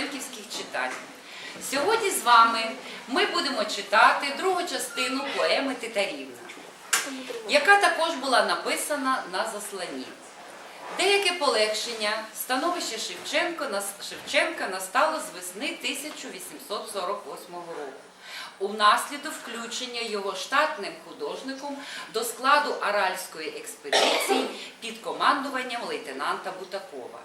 шевченківських читань. Сьогодні з вами ми будемо читати другу частину поеми Титарівна, яка також була написана на засланні. Деяке полегшення становище Шевченка настало з весни 1848 року. Унаслідок включення його штатним художником до складу Аральської експедиції під командуванням лейтенанта Бутакова.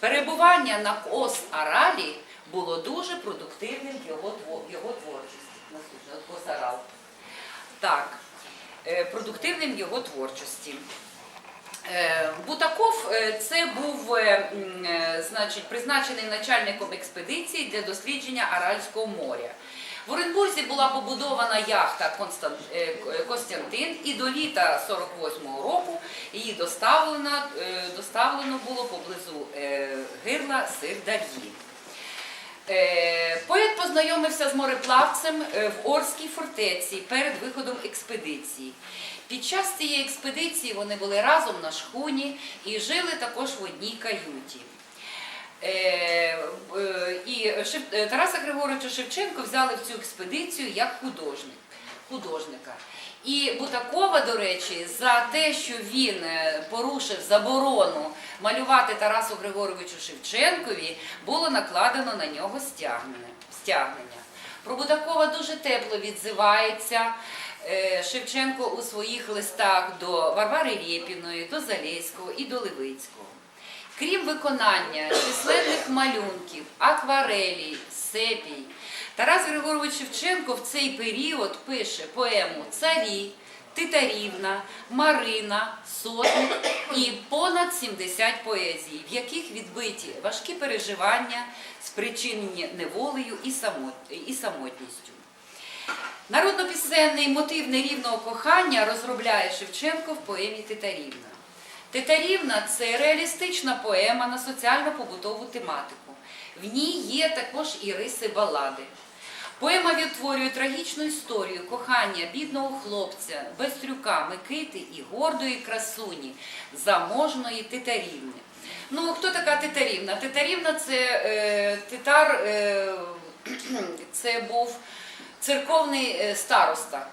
Перебування на КОС Аралі було дуже продуктивним його, його творчості. КОС Арал. Так, е, продуктивним його творчості. Е, Бутаков е, це був значить, призначений начальником експедиції для дослідження Аральського моря. В Оренбурзі була побудована яхта е, К- Костянтин, і до літа 48-го року її доставлено, е, доставлено було поблизу е, гирла Сирдар'ї. Е, Поет познайомився з мореплавцем е, в Орській фортеці перед виходом експедиції. Під час цієї експедиції вони були разом на шхуні і жили також в одній каюті. Е, І Тараса Григоровича Шевченко взяли в цю експедицію як художник, художника. І Бутакова, до речі, за те, що він е, порушив заборону малювати Тарасу Григоровичу Шевченкові, було накладено на нього стягнення. стягнення. Про Бутакова дуже тепло відзивається е, Шевченко у своїх листах до Варвари Рєпіної, до Залєського і до Левицького. Крім виконання численних малюнків, акварелей, сепій, Тарас Григорович Шевченко в цей період пише поему Царі, Титарівна, Марина, Сотник і понад 70 поезій, в яких відбиті важкі переживання, спричинені неволею і самотністю. Народно-пісенний мотив нерівного кохання розробляє Шевченко в поемі Титарівна. Титарівна це реалістична поема на соціально-побутову тематику. В ній є також і риси балади. Поема відтворює трагічну історію кохання бідного хлопця, безтрюка Микити і гордої красуні, заможної титарівни. Ну, хто така титарівна? Титарівна це е, титар, е, це був церковний е, староста.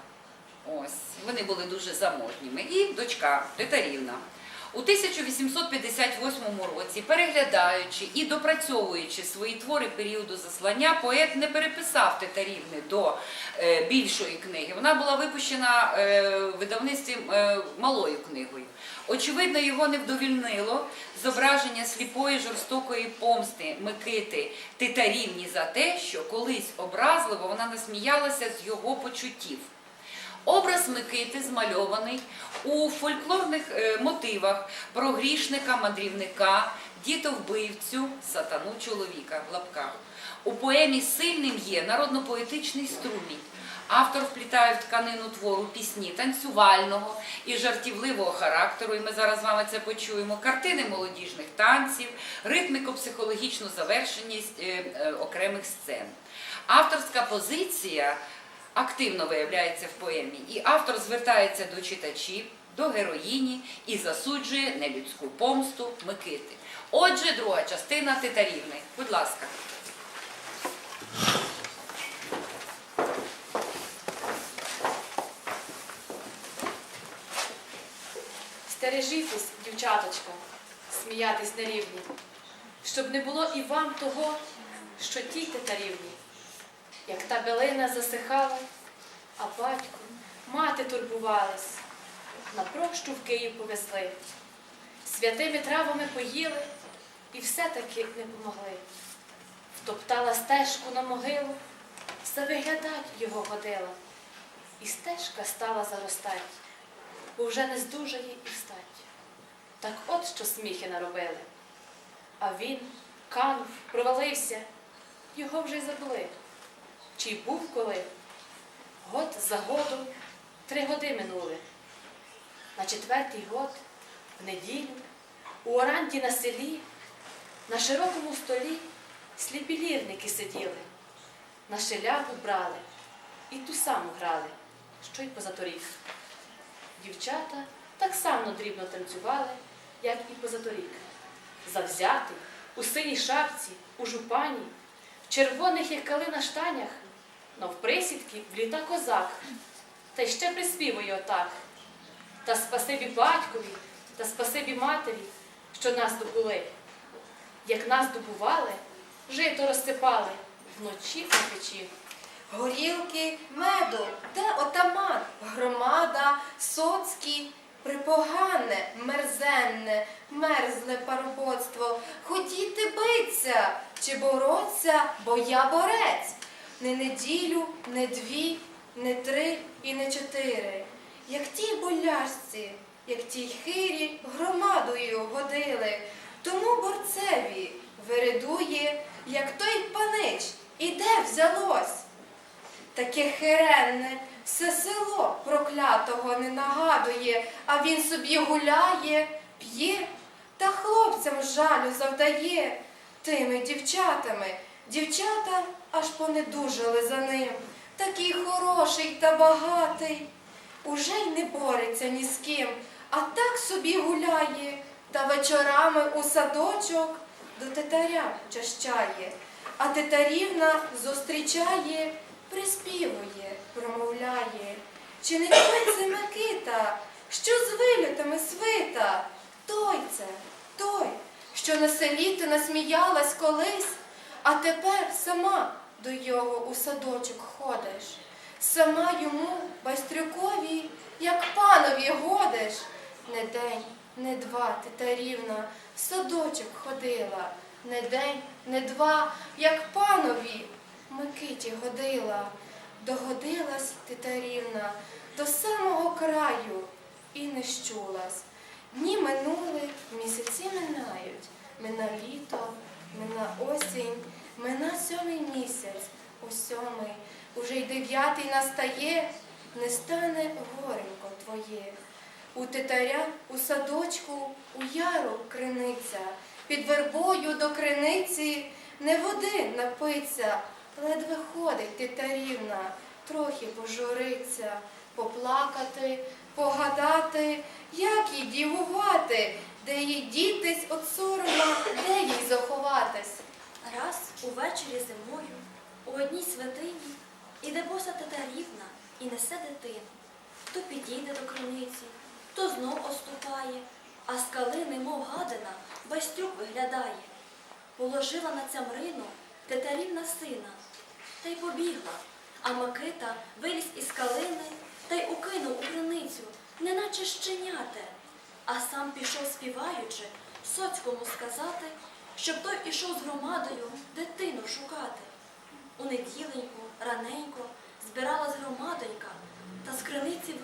Ось, вони були дуже заможніми. І дочка Титарівна. У 1858 році, переглядаючи і допрацьовуючи свої твори періоду заслання, поет не переписав Титарівни до е, більшої книги. Вона була випущена е, в е, малою книгою. Очевидно, його не вдовільнило зображення сліпої жорстокої помсти Микити Титарівні за те, що колись образливо вона насміялася з його почуттів. Образ Микити змальований у фольклорних е, мотивах про грішника, мандрівника, дітовбивцю, сатану чоловіка в лапках. У поемі сильним є народно-поетичний струмінь. Автор вплітає в тканину твору пісні танцювального і жартівливого характеру, і ми зараз з вами це почуємо, картини молодіжних танців, ритміко-психологічну завершеність е, е, окремих сцен. Авторська позиція активно виявляється в поемі, і автор звертається до читачів, до героїні і засуджує нелюдську помсту Микити. Отже, друга частина Титарівни. Будь ласка. Стережітесь, дівчаточка, сміятись на рівні, щоб не було і вам того, що тій тетарівні, як та билина засихала, а батько, мати турбувались, на прощу в Київ повезли, святими травами поїли і все-таки не помогли. Втоптала стежку на могилу, все виглядать його годила, і стежка стала заростать бо вже не здужає і встать. Так от що сміхи наробили. А він канув, провалився, його вже й забули. Чи був коли? Год за годом три годи минули. На четвертий год, в неділю, у оранті на селі, на широкому столі сліпі лірники сиділи, на шелягу брали і ту саму грали, що й позаторік. Дівчата так само дрібно танцювали, як і позаторік. Завзятий, у синій шапці, у жупані, в червоних, як калина штанях, Навприсідки вліта козак, та й ще приспівує отак. Та спасибі батькові, та спасибі матері, що нас добули. Як нас добували, жито розсипали вночі на печі. Горілки, меду, де отаман, громада, соцький, припогане, мерзенне, мерзле парубоцтво, хотіти биться чи бороться, бо я борець. Не неділю, не дві, не три і не чотири. Як тій боляшці, як тій хирі громадою годили, тому борцеві виридує, як той панич, і де взялось. Таке херенне, все село проклятого не нагадує, а він собі гуляє, п'є, та хлопцям жалю завдає тими дівчатами. Дівчата аж понедужали за ним. Такий хороший та багатий. Уже й не бореться ні з ким, а так собі гуляє, та вечорами у садочок до тетаря чащає, а тетарівна зустрічає, приспівує, промовляє. Чи не той це Микита, що з вилютами свита? Той це, той, що на селі ти насміялась колись, а тепер сама до його у садочок ходиш. Сама йому, байстрюкові, як панові годиш. Не день, не два титарівна в садочок ходила, не день, не два, як панові Микиті годила. Догодилась титарівна до самого краю і не щулась. Дні минули, місяці минають, мина літо, мина осінь, мина сьомий місяць, у сьомий, уже й дев'ятий настає, не стане горенько твоє. У титаря у садочку, у яру криниця, під вербою до криниці не води напиться, ледве ходить титарівна, трохи пожуриться, поплакати, погадати, як їй дівувати, де їй дітись от сорома, де їй заховатись. Раз увечері зимою у одній святині іде боса татарівна і несе дитину. То підійде до криниці, то знов оступає, а з калини, мов гадина, байстрюк виглядає. Положила на цямрину тетарівна сина, та й побігла, а Микита виліз із калини та й укинув у криницю, неначе щеняте, а сам пішов співаючи, соцькому сказати, щоб той ішов з громадою дитину шукати. У неділеньку, раненько збиралась громадонька, та з криниці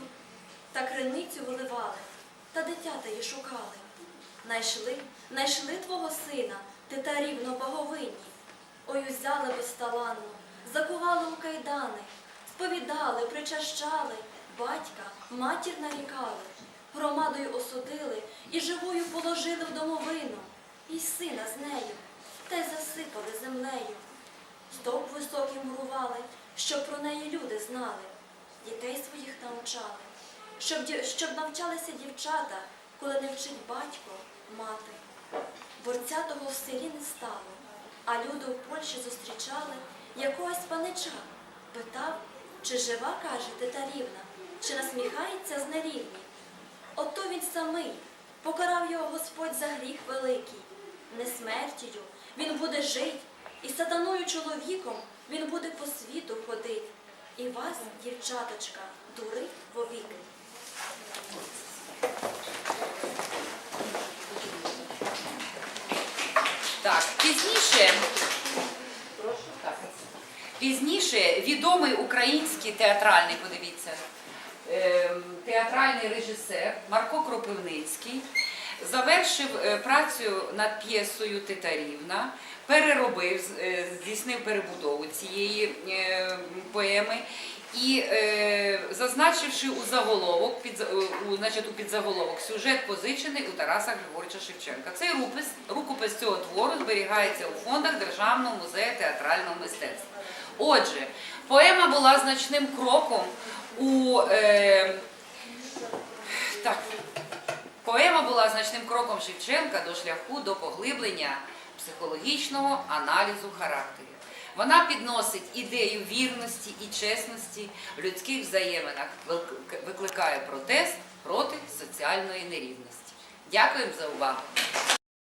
та криницю виливали, та дитята її шукали. Найшли, найшли твого сина, титарівно боговинні. Ой, узяли безталанно, закували у кайдани, сповідали, причащали, батька, матір нарікали, громадою осудили і живою положили в домовину, і сина з нею, та й засипали землею. Стовп високий мурували, щоб про неї люди знали, дітей своїх навчали, щоб, щоб навчалися дівчата, коли не вчить батько, мати. Борця того в селі не стало, а люди у Польщі зустрічали якогось панича. Питав, чи жива, каже тетарівна, чи насміхається з нерівні. Ото він самий, покарав його Господь за гріх великий. Не смертію, він буде жить, і сатаною чоловіком він буде по світу ходить. І вас, дівчаточка, дурить вовіки. Так, пізніше, пізніше відомий український театральний, подивіться, ем, театральний режисер Марко Кропивницький завершив е, працю над п'єсою Титарівна, переробив, е, здійснив перебудову цієї е, поеми і зазначивши у заголовок, під, у, значить, у підзаголовок сюжет позичений у Тараса Григорича Шевченка. Цей рукопис, рукопис цього твору зберігається у фондах Державного музею театрального мистецтва. Отже, поема була значним кроком у е, так, Поема була значним кроком Шевченка до шляху до поглиблення психологічного аналізу характерів. Вона підносить ідею вірності і чесності в людських взаєминах, викликає протест проти соціальної нерівності. Дякуємо за увагу.